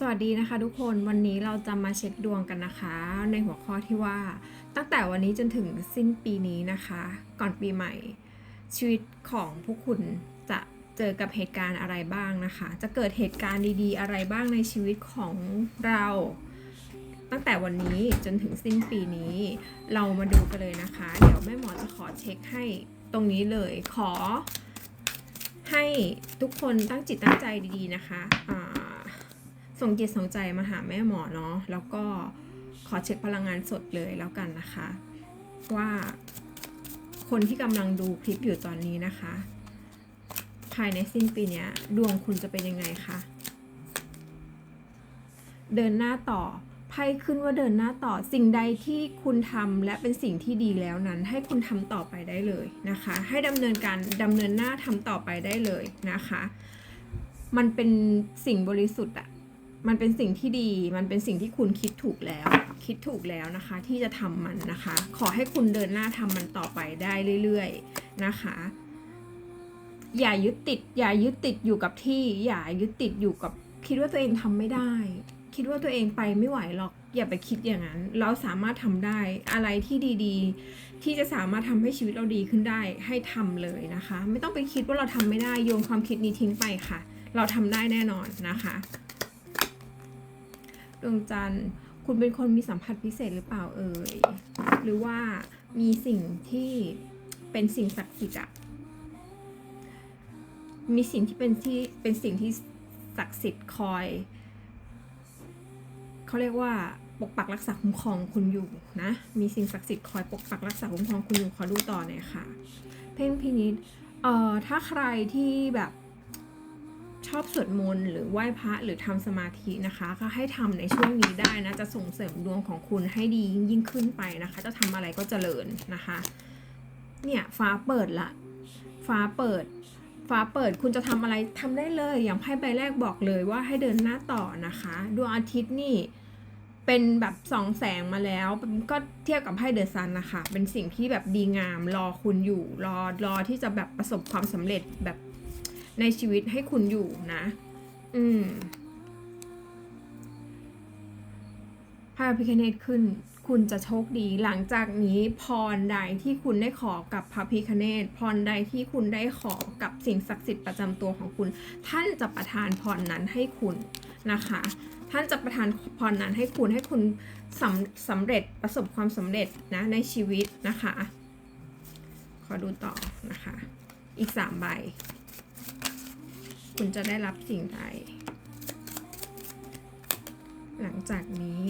สวัสดีนะคะทุกคนวันนี้เราจะมาเช็คดวงกันนะคะ ในหัวข้อที่ว่า ตั้งแต่วันนี้จนถึงสิ้นปีนี้นะคะ ก่อนปีใหม่ ชีวิตของพวกคุณจะเจอกับเหตุการณ์อะไรบ้างนะคะ จะเกิดเหตุการณ์ดีๆ อะไรบ้างในชีวิตของเรา ตั้งแต่วันนี้จนถึงสิ้นปีนี้ เรามาดูกันเลยนะคะ เดี๋ยวแม่หมอจะขอเช็คให้ตรงนี้เลยขอ ให้ทุกคนตั้งจิตตั้งใจดีๆนะคะอ่า ส่งจิตส่งใจมาหาแม่หมอเนาะแล้วก็ขอเช็คพลังงานสดเลยแล้วกันนะคะ ว่าคนที่กำลังดูคลิปอยู่ตอนนี้นะคะ ภายในสิ้นปีนี้ดวงคุณจะเป็นยังไงคะเดินหน้าต่อไพ่ขึ้นว่าเดินหน้าต่อสิ่งใดที่คุณทำและเป็นสิ่งที่ดีแล้วนั้น ให้คุณทำต่อไปได้เลยนะคะ ให้ดำเนินการดำเนินหน้าทำต่อไปได้เลยนะคะ มันเป็นสิ่งบริสุทธิ์อะ มันเป็นสิ่งที่ดี มันเป็นสิ่งที่คุณคิดถูกแล้ว คิดถูกแล้วนะคะ ที่จะทำมันนะคะ ขอให้คุณเดินหน้าทำมันต่อไปได้เรื่อยๆนะคะ อย่ายึดติด อย่ายึดติดอยู่กับที่ อย่ายึดติดอยู่กับ คิดว่าตัวเองทำไม่ได้ คิดว่าตัวเองไปไม่ไหวหรอก อย่าไปคิดอย่างนั้น เราสามารถทำได้ อะไรที่ดีๆ ที่จะสามารถทำให้ชีวิตเราดีขึ้นได้ ให้ทำเลยนะคะ ไม่ต้องไปคิดว่าเราทำไม่ได้ โยนความคิดนี้ทิ้งไปค่ะ เราทำได้แน่นอนนะคะ ดวงจันทร์ คุณเป็นคนมีสัมผัสพิเศษหรือเปล่าเอ่ย หรือว่ามีสิ่งที่เป็นสิ่งศักดิ์สิทธิ์อะมีสิ่งที่เป็นที่เป็นสิ่งที่ศักดิ์สิทธิ์คอย เขาเรียกว่าปกปักรักษาคุ้มครองคุณอยู่นะ มีสิ่งศักดิ์สิทธิ์คอยปกปักรักษาคุ้มครองคุณอยู่ขอดูต่อหน่อยค่ะ เพ่งพินิษเอ่อถ้าใครที่แบบ ชอบสวดมนต์หรือไหว้พระหรือทำสมาธินะคะ ก็ให้ทำในช่วงนี้ได้นะ จะส่งเสริมดวงของคุณให้ดียิ่งยิ่งขึ้นไปนะคะ จะทำอะไรก็เจริญนะคะ เนี่ยฟ้าเปิดละ ฟ้าเปิด ฟ้าเปิดคุณจะทำอะไรทำได้เลย อย่างไพ่ใบแรกบอกเลยว่าให้เดินหน้าต่อนะคะ ดวงอาทิตย์นี่เป็นแบบสองแสงมาแล้วก็เทียบกับไพ่เดอะซันนะคะ เป็นสิ่งที่แบบดีงามรอคุณอยู่ รอรอที่จะแบบประสบความสำเร็จแบบ ในชีวิตให้คุณอยู่นะ อืมไพ่พิคเนตขึ้น คุณจะโชคดี หลังจากนี้พรใดที่คุณได้ขอกับพระพิคเนตพรใดที่คุณได้ขอกับสิ่งศักดิ์สิทธิ์ประจำตัวของคุณ ท่านจะประทานพรนั้นให้คุณนะคะ ท่านจะประทานพรนั้นให้คุณให้คุณสำสำเร็จประสบความสำเร็จนะในชีวิตนะคะ ขอดูต่อนะคะ อีกสามใบ คุณจะได้รับสิ่งใด หลังจากนี้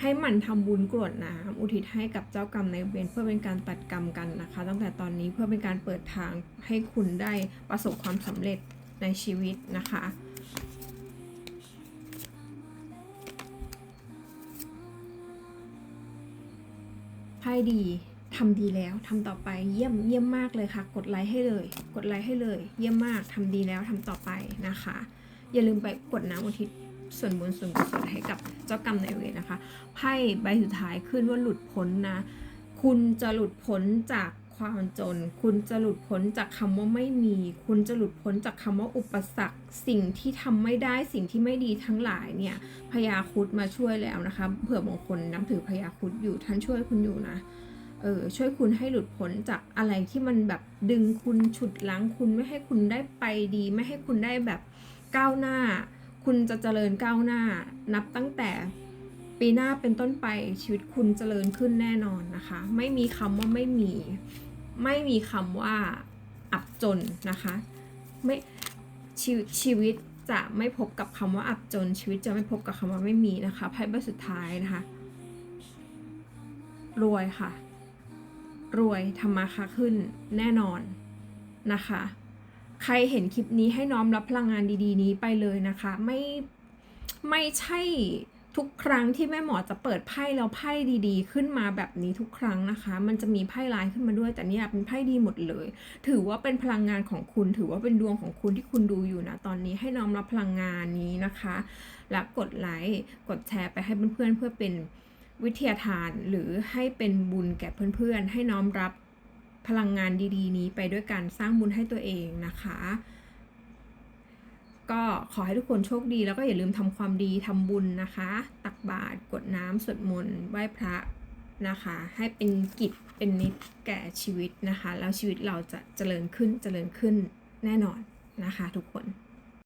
ให้หมันทำบุญกรวดน้ำอุทิศให้กับเจ้ากรรมในเวรเพื่อเป็นการตัดกรรมกันนะคะ ตั้งแต่ตอนนี้เพื่อเป็นการเปิดทางให้คุณได้ประสบความสำเร็จในชีวิตนะคะไพ่ดี ทำดีแล้วทำต่อไปเยี่ยมเยี่ยมมากเลยค่ะ กดไลค์ให้เลย กดไลค์ให้เลย เยี่ยมมากทำดีแล้วทำต่อไปนะคะ อย่าลืมไปกดน้ำอุทิศส่วนบุญส่วนกุศลให้กับเจ้ากรรมนายเวรนะคะไพ่ใบสุดท้ายขึ้นว่าหลุดพ้นนะ คุณจะหลุดพ้นจากความจน คุณจะหลุดพ้นจากคำว่าไม่มี คุณจะหลุดพ้นจากคำว่าอุปสรรค สิ่งที่ทำไม่ได้ สิ่งที่ไม่ดีทั้งหลายเนี่ยพญาคุดมาช่วยแล้วนะคะ เผื่อบางคนนับถือพญาคุดอยู่ท่านช่วยคุณอยู่นะ เออช่วยคุณให้หลุดพ้นจากอะไรที่มันแบบดึงคุณฉุดล้างคุณไม่ให้คุณได้ไปดี ไม่ให้คุณได้แบบก้าวหน้า คุณจะเจริญก้าวหน้า นับตั้งแต่ปีหน้าเป็นต้นไปชีวิตคุณเจริญขึ้นแน่นอนนะคะ ไม่มีคำว่าไม่มี ไม่มีคำว่าอับจนนะคะไม่ชีวิตชีวิตจะไม่พบกับคำว่าอับจน ชีวิตจะไม่พบกับคำว่าไม่มีนะคะไพ่ใบสุดท้ายนะคะรวยค่ะ รวยทำมาค้าขึ้นแน่นอนนะคะ ใครเห็นคลิปนี้ให้น้อมรับพลังงานดีๆ นี้ไปเลยนะคะ ไม่ไม่ใช่ทุกครั้งที่แม่หมอจะเปิดไพ่แล้วไพ่ดีๆ ขึ้นมาแบบนี้ทุกครั้งนะคะ มันจะมีไพ่ร้ายขึ้นมาด้วย แต่เนี่ยเป็นไพ่ดีหมดเลย ถือว่าเป็นพลังงานของคุณ ถือว่าเป็นดวงของคุณที่คุณดูอยู่นะตอนนี้ให้น้อมรับพลังงานนี้นะคะ และกดไลค์กดแชร์ไปให้เพื่อนๆเพื่อเป็น วิทยาทานหรือให้เป็นบุญแก่เพื่อนๆ ให้น้อมรับพลังงานดีๆ นี้ไปด้วยการสร้างบุญให้ตัวเองนะคะ ก็ขอให้ทุกคนโชคดีแล้วก็อย่าลืมทำความดีทำบุญนะคะ ตักบาตรกดน้ำสวดมนต์ไหว้พระนะคะ ให้เป็นกิจเป็นนิจแก่ชีวิตนะคะ แล้วชีวิตเราจะเจริญขึ้นเจริญขึ้นแน่นอนนะคะ ทุกคน